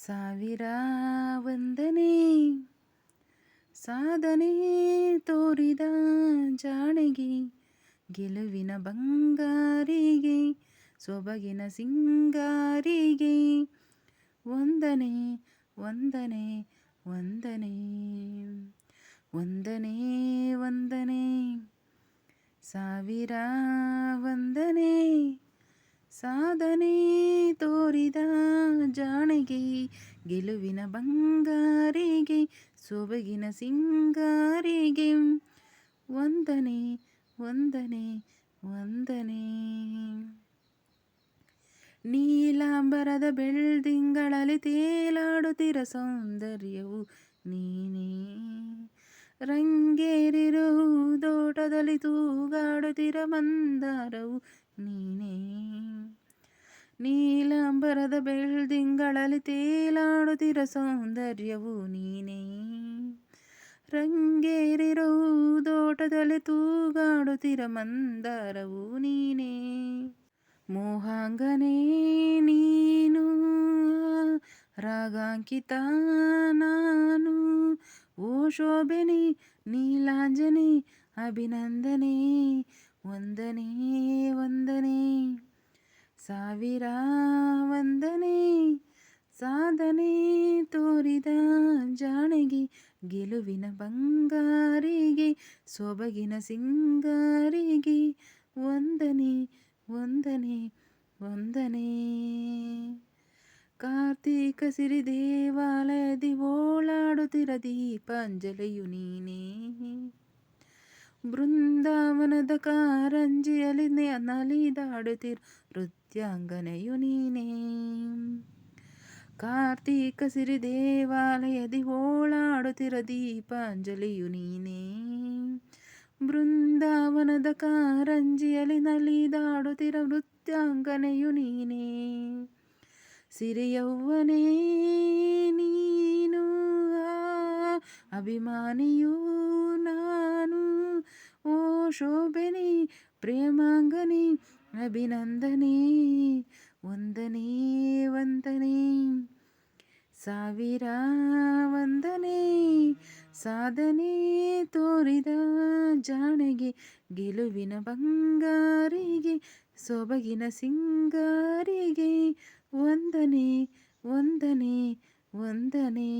ಸಾವಿರ ವಂದನೆ ಸಾಧನೆ ತೋರಿದ ಜಾಣೆಗೆ, ಗೆಲುವಿನ ಬಂಗಾರಿಗೆ, ಸೊಬಗಿನ ಸಿಂಗಾರಿಗೆ ವಂದನೆ ವಂದನೆ ವಂದನೆ ವಂದನೆ ವಂದನೆ ಸಾವಿರ ವಂದನೆ ಸಾಧನೆ ತೋರಿದ ಜಾಣೆಗೆ, ಗೆಲುವಿನ ಬಂಗಾರಿಗೆ, ಸೊಬಗಿನ ಸಿಂಗಾರಿಗೆ. ವಂದನೆ ವಂದನೆ ವಂದನೆ. ನೀಲಾಂಬರದ ಬೆಳ್ದಿಂಗಳಲ್ಲಿ ತೇಲಾಡುತ್ತಿರ ಸೌಂದರ್ಯವು ನೀನೇ. ರಂಗೇರಿರುವುದೋಟದಲ್ಲಿ ತೂಗಾಡುತ್ತಿರ ಮಂದಾರವು ನೀನೇ. ನೀಲಾಂಬರದ ಬೆಳ್ದಿಂಗಳಲ್ಲಿ ತೇಲಾಡುತ್ತಿರ ಸೌಂದರ್ಯವು ನೀನೇ. ರಂಗೇರಿರೋ ದೋಟದಲ್ಲಿ ತೂಗಾಡುತ್ತಿರ ಮಂದಾರವು ನೀನೇ. ಮೋಹಾಂಗನೇ ನೀನು, ರಾಗಾಂಕಿತ ನಾನು. ಓ ಶೋಭನೆ, ನೀಲಾಂಜನೆ, ಅಭಿನಂದನೆ, ವಂದನೆ. ಸಾವಿರ ವಂದನೆ ಸಾಧನೆ ತೋರಿದ ಜಾಣೆಗೆ ಗೆಲುವಿನ ಬಂಗಾರಿಗೆ, ಸೊಬಗಿನ ಸಿಂಗಾರಿಗೆ ವಂದನೆ ವಂದನೆ ವಂದನೆ. ಕಾರ್ತೀಕ ಸಿರಿ ದೇವಾಲಯದಿ ಓಳಾಡುತ್ತಿರ ದೀಪಾಂಜಲಿಯು ನೀನೇ. ಬೃಂದಾವನದ ಕಾರಂಜಿಯಲ್ಲಿ ನಲಿದಾಡುತ್ತಿರ ನೃತ್ಯಾಂಗನೆಯು ನೀನೇ. ಕಾರ್ತೀಕ ಸಿರಿ ದೇವಾಲಯದಿ ಓಳಾಡುತ್ತಿರ ದೀಪಾಂಜಲಿಯು ನೀನೇ. ಬೃಂದಾವನದ ಕಾರಂಜಿಯಲ್ಲಿ ನಲಿದಾಡುತ್ತಿರ ನೃತ್ಯಾಂಗನೆಯು ನೀನೇ. ಸಿರಿಯವ್ವನೇ ನೀನು ಅಭಿಮಾನಿಯೂ ನಾ ಶೋಭನೆ, ಪ್ರೇಮಾಂಗನೆ, ಅಭಿನಂದನೆ, ವಂದನೆ ವಂದನೆ. ಸಾವಿರ ವಂದನೆ, ಸಾಧನೆ ತೋರಿದ ಜಾಣೆಗೆ, ಗೆಲುವಿನ ಬಂಗಾರಿಗೆ, ಸೊಬಗಿನ ಸಿಂಗಾರಿಗೆ, ವಂದನೆ ವಂದನೆ ವಂದನೆ.